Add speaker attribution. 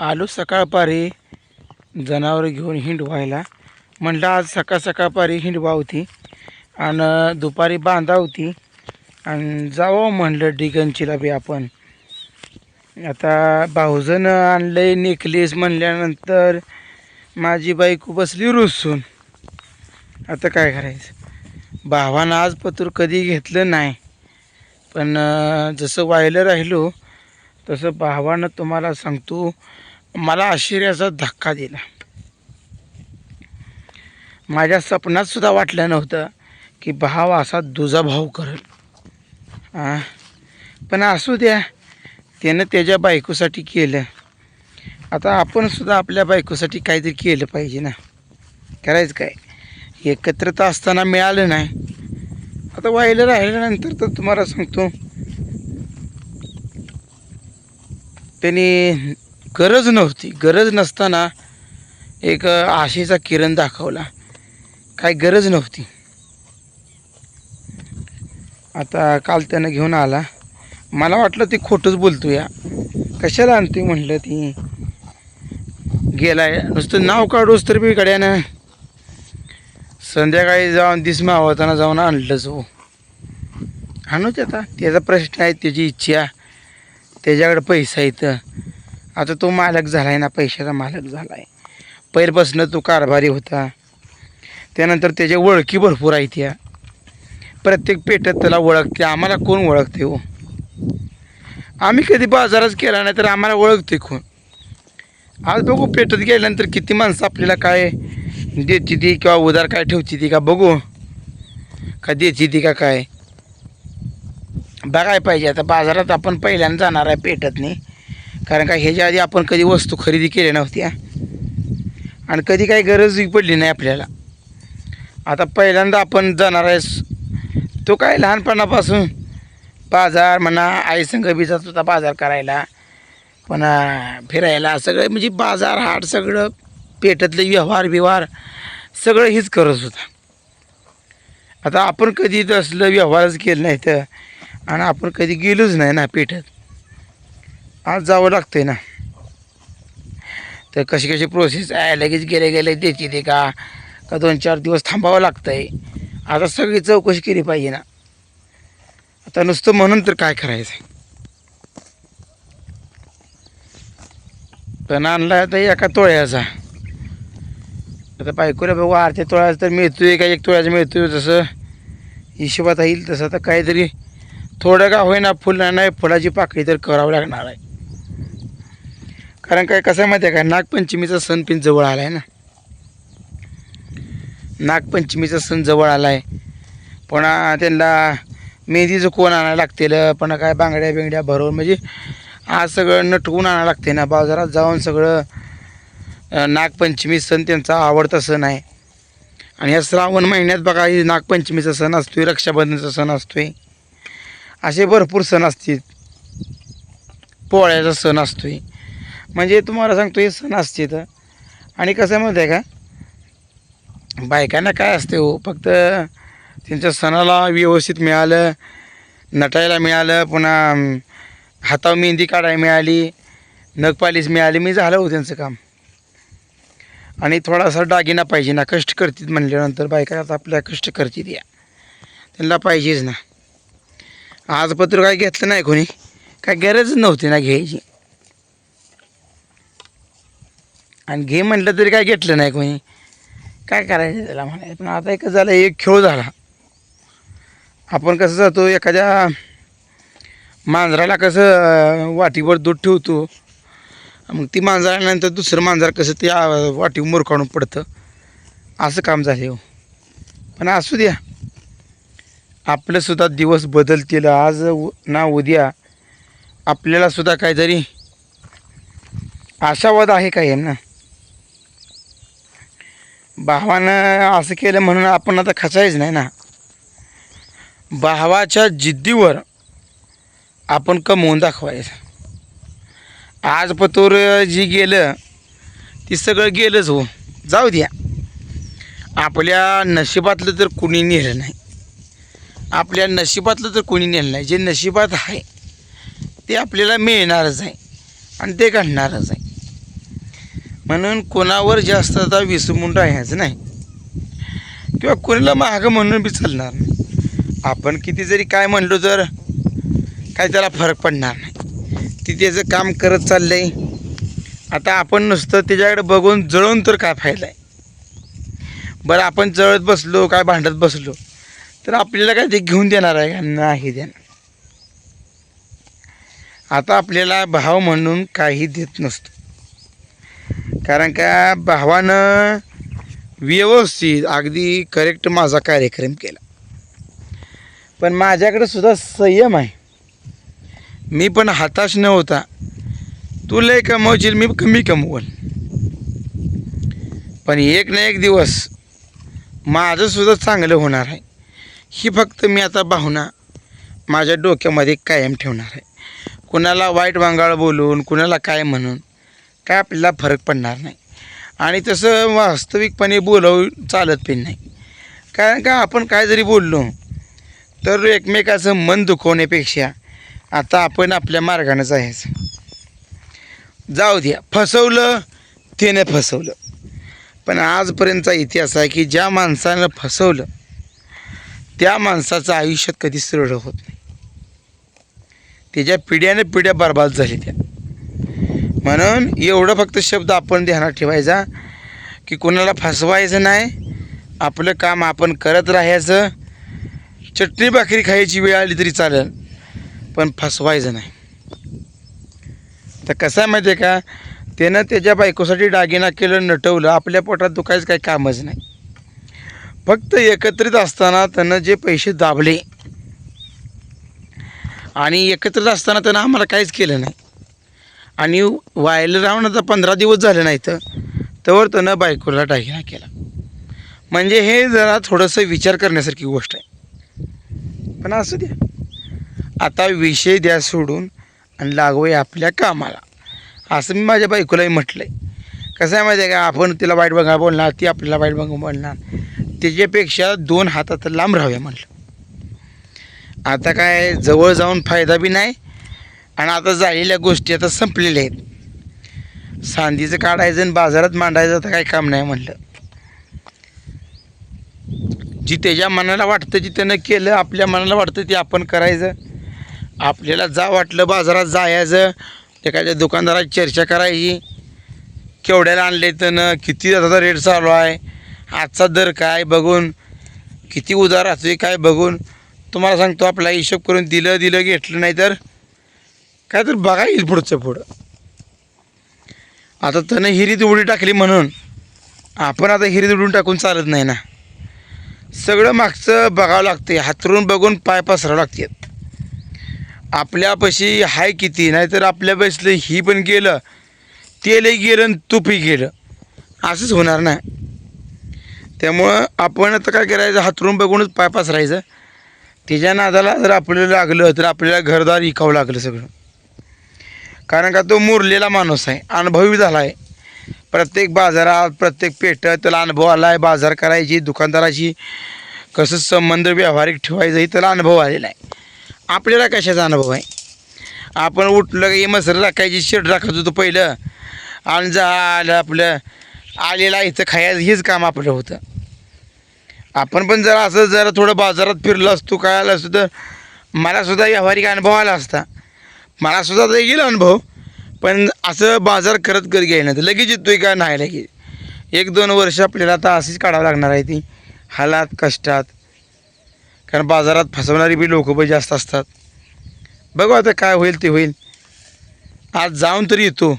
Speaker 1: आलो सकाळपारी जनावर घेऊन हिंडवायला म्हणलं आज सकाळ सकाळपारी हिंडवा होती आणि दुपारी बांधा होती. आणि जावं म्हणलं डिगनचीला बी आपण. आता भाऊजन आणलंय नेकलेस म्हणल्यानंतर माझी बायको बसली रुसून. आता काय करायचं? भावानं आज पत्र कधी घेतलं नाही. पण जसं व्हायला राहिलो तसं भावानं तुम्हाला सांगतो मला आश्चर्याचा धक्का दिला. माझ्या स्वप्नात सुद्धा वाटलं नव्हतं की भाव असा दुजा भाव करेल पण असू द्या त्यानं त्याच्या बायकोसाठी केलं. आता आपण सुद्धा आपल्या बायकोसाठी काहीतरी केलं पाहिजे ना. करायचं काय? एकत्रता असताना मिळालं नाही. आता व्हायला राहिल्यानंतर तर तुम्हाला सांगतो. त्यांनी गरज नव्हती. गरज नसताना एक आशेचा किरण दाखवला. काय गरज नव्हती. आता काल त्यानं घेऊन आला. मला वाटलं ती खोटंच बोलतो या कशाला आणते म्हटलं ती? गेलाय. नुसतं नाव काढूस तर बी गड्यानं. संध्याकाळी जाऊन दिस मावताना जाऊन आणलंच हो. आणूच आता. त्याचा प्रश्न आहे त्याची इच्छा. त्याच्याकडे पैसा येतं आता तो मालक झाला आहे ना पैशाचा मालक झाला आहे पहिल्यापासून तो कारभारी होता. त्यानंतर त्याच्या ओळखी भरपूर आहेत त्या प्रत्येक पेटत त्याला ओळखते. आम्हाला कोण ओळखते हो? आम्ही कधी बाजारच केला नाही तर आम्हाला ओळखते कोण? आज बघू पेटत गेल्यानंतर किती माणसं आपल्याला काय देते ती किंवा उधार काय ठेवते ती का बघू? का देते ती का काय? बघायला पाहिजे. आता बाजारात आपण पहिल्यांदा जाणार आहे पेटतनी कारण का ह्याच्या आधी आपण कधी वस्तू खरेदी केल्या नव्हत्या. आणि कधी काही गरज पडली नाही आपल्याला. आता पहिल्यांदा आपण जाणार आहे तो काय लहानपणापासून बाजार म्हणा आई संघ बी जात होता बाजार करायला पुन्हा फिरायला सगळं म्हणजे बाजार हाट सगळं पेटातले व्यवहार बिवहार सगळं हेच करत होता. आता आपण कधी तसलं व्यवहारच केलं नाही तर आणि आपण कधी गेलोच नाही ना पेठत आज जावं लागतंय ना. तर कशी कशी प्रोसेस आहे? लगेच गेले गेले देते ते का? का दोन चार दिवस थांबावं लागतंय? आता सगळी चौकशी केली पाहिजे ना. आता नुसतं म्हणून तर काय करायचं पण आणला तर एका तोळ्याचा. आता बायकोला बघू आरती तोळ्याचा तर मिळतोय का? एक तोळ्याचा मिळतोय जसं. हिशोबात येईल तसं. आता काहीतरी थोडं का होईना फुल नाही फुलाची पाकळी तर करावं लागणार आहे. कारण काय कसं आहे माहिती आहे का? नागपंचमीचा सण पण जवळ आला आहे ना. नागपंचमीचा सण जवळ आला आहे पण त्यांना मेहंदीचं कोण आणायला लागतील पण काय बांगड्या बिंगड्या भरवून म्हणजे आज सगळं नटवून आणायला लागते ना. बाजारात जाऊन सगळं नागपंचमी सण त्यांचा आवडता सण आहे. आणि या श्रावण महिन्यात बघा नागपंचमीचा सण असतोय रक्षाबंधनचा सण असतोय. असे भरपूर सण असतील. पोळ्याचा सण असतोय. म्हणजे तुम्हाला सांगतो हे सण असते तर आणि कसं आहे माहिती आहे का? बायकांना काय असते हो फक्त त्यांच्या सणाला व्यवस्थित मिळालं नटायला मिळालं पुन्हा हातावर मेहंदी काढायला मिळाली नगपालीस मिळाली मी झालं हो त्यांचं काम. आणि थोडासा दागिना पाहिजे ना कष्ट करतील म्हणल्यानंतर बायका आता आपल्या कष्ट करतील या. त्यांना पाहिजेच ना. आज पत्र काय घेतलं नाही कोणी? काय गरज नव्हती ना घ्यायची. आणि घे म्हटलं तरी काय घेतलं नाही कोणी. काय करायचं त्याला म्हणायचं. पण आता एक झालं एक खेळ झाला. आपण कसं जातो एखाद्या मांजराला कसं वाटीवर दूध ठेवतो. मग ती मांजर आल्यानंतर दुसरं मांजर कसं त्या वाटीवर मुरकाडून पडतं. असं काम झाले हो. पण असू द्या. आपलंसुद्धा दिवस बदलतील. आज उ- ना उद्या आपल्यालासुद्धा काहीतरी आशावाद आहे काय ना भावानं असं केलं म्हणून आपण आता खचायच नाही ना. भावाच्या जिद्दीवर आपण कमवून दाखवायचं. आज पतोर जी गेलं ती सगळं गेलंच हो. जाऊ द्या. आपल्या नशिबातलं तर कुणी नेलं नाही. आपल्या नशिबातलं तर कोणी नेलं नाही. जे नशिबात आहे ते आपल्याला मिळणारच आहे आणि ते घडणारच आहे. म्हणून कोणावर जास्त आता विसंबून राहायचं नाही. किंवा कोणाला महाग म्हणून बी चालणार नाही. आपण किती जरी काय म्हणलो तर काय त्याला फरक पडणार नाही. ती त्याचं काम करत चाललं आहे आता आपण नुसतं त्याच्याकडे बघून जळून तर काय फायदा आहे? बरं आपण जळत बसलो काय भांडत बसलो तर आपल्याला काय ते घेऊन देणार आहे का? नाही देणार. आता आपल्याला भाव म्हणून काही देत नसतो. कारण का भावानं व्यवस्थित अगदी करेक्ट माझा कार्यक्रम केला. पण माझ्याकडे सुद्धा संयम आहे. मी पण हताश न होता तू लय कमवशील मी कमी कमवल. पण एक ना एक दिवस माझंसुद्धा चांगलं होणार आहे. ही फक्त मी आता भावना माझ्या डोक्यामध्ये कायम ठेवणार आहे. कुणाला वाईट वांगाळ बोलून कुणाला काय म्हणून काय आपल्याला फरक पडणार नाही. आणि तसं वास्तविकपणे बोलवून चालत पण नाही. कारण का आपण काय जरी बोललो तर एकमेकाचं मन दुखवण्यापेक्षा आता आपण आपल्या मार्गानं जायचं जाऊ द्या फसवलं त्याने फसवलं. पण आजपर्यंतचा इतिहास आहे की ज्या माणसानं फसवलं त्या माणसाचं आयुष्यात कधी सरळ होत नाही. त्याच्या पिढ्याने पिढ्या बरबाद झाली त्या. म्हणून एवढं फक्त शब्द आपण ध्यानात ठेवायचा की कोणाला फसवायचं नाही आपलं काम आपण करत राहायचं चटणी भाकरी खायची वेळ आली तरी चालेल पण फसवायचं नाही. तर कसं आहे माहिती आहे का त्यानं त्याच्या बायकोसाठी दागिना केलं नटवलं आपल्या पोटात दुखायचं काही कामच नाही. फक्त एकत्रित असताना त्यानं जे पैसे दाबले आणि एकत्रित असताना त्यानं आम्हाला काहीच केलं नाही. आणि व्हायला राहून आता पंधरा दिवस झाले नाही तर तवर त्यानं बायकोला दागिना केला. म्हणजे हे जरा थोडंसं विचार करण्यासारखी गोष्ट आहे. पण असू द्या. आता विषय द्या सोडून आणि लागवय आपल्या कामाला. असं मी माझ्या बायकोलाही म्हटलं आहे कसं आहे माहिती आहे का? आपण तिला वाईट बघा बोलणार ती आपल्याला वाईट बघा बोलणार. त्याच्यापेक्षा दोन हातात लांब राहूया म्हटलं आता काय जवळ जाऊन फायदा बी नाही आणि आता झालेल्या गोष्टी आता संपलेल्या आहेत. सांदीचं काढायचं आणि बाजारात मांडायचं आता काही काम नाही म्हटलं जी त्याच्या मनाला वाटतं जी त्यानं केलं आपल्या मनाला वाटतं ते आपण करायचं. आपल्याला जा वाटलं बाजारात जायचं एखाद्या दुकानदाराची चर्चा करायची. केवढ्याला आणले त्यानं किती आता रेट चालू आहे आजचा दर काय बघून किती उधार असते काय बघून. तुम्हाला सांगतो आपला हिशोब करून दिलं दिलं घेतलं नाही तर काय तर बघा येईल पुढचं पुढं. आता त्यानं हिरीत उडी टाकली म्हणून. आपण आता हिरीत उडून टाकून चालत नाही ना. सगळं मागचं बघावं लागते हातरून बघून पाय पसरावं लागते आपल्यापाशी हाय किती? नाहीतर आपल्या ही पण गेलं तेलही गेलं आणि तूपही गेलं. असंच होणार नाही त्यामुळं आपण आता काय करायचं? हातरून बघूनच पाय पसरायचं. त्याच्या नादाला जर आपल्याला लागलं तर आपल्याला घरदार इकावं लागलं सगळं. कारण का तो मुरलेला माणूस आहे अनुभवी झाला आहे प्रत्येक बाजारात प्रत्येक पेटं त्याला अनुभव आला आहे बाजार करायची दुकानदाराशी कसं संबंध व्यावहारिक ठेवायचं हे त्याला अनुभव आलेला आहे. आपल्याला कशाचा अनुभव आहे? आपण उठलं की मसर राखायची शेड राखत होतो पहिलं. आणि झालं आपलं आलेला इथं खायचं हेच काम आपलं होतं. आपण पण जरा असं जरा थोडं बाजारात फिरलो असतो काय आलं असतो तर मलासुद्धा व्यावहारिक अनुभव आला असता. मलासुद्धा तर येईल अनुभव. पण असं बाजार करत करत घ्यायला तर लगेच येतोय का? नाही लगेच. एक दोन वर्ष आपल्याला आता अशीच काढावं लागणार आहे ती. हालात कष्टात. कारण बाजारात फसवणारी बी लोकं पण जास्त असतात. बघू आता काय होईल ते होईल. आज जाऊन तरी येतो.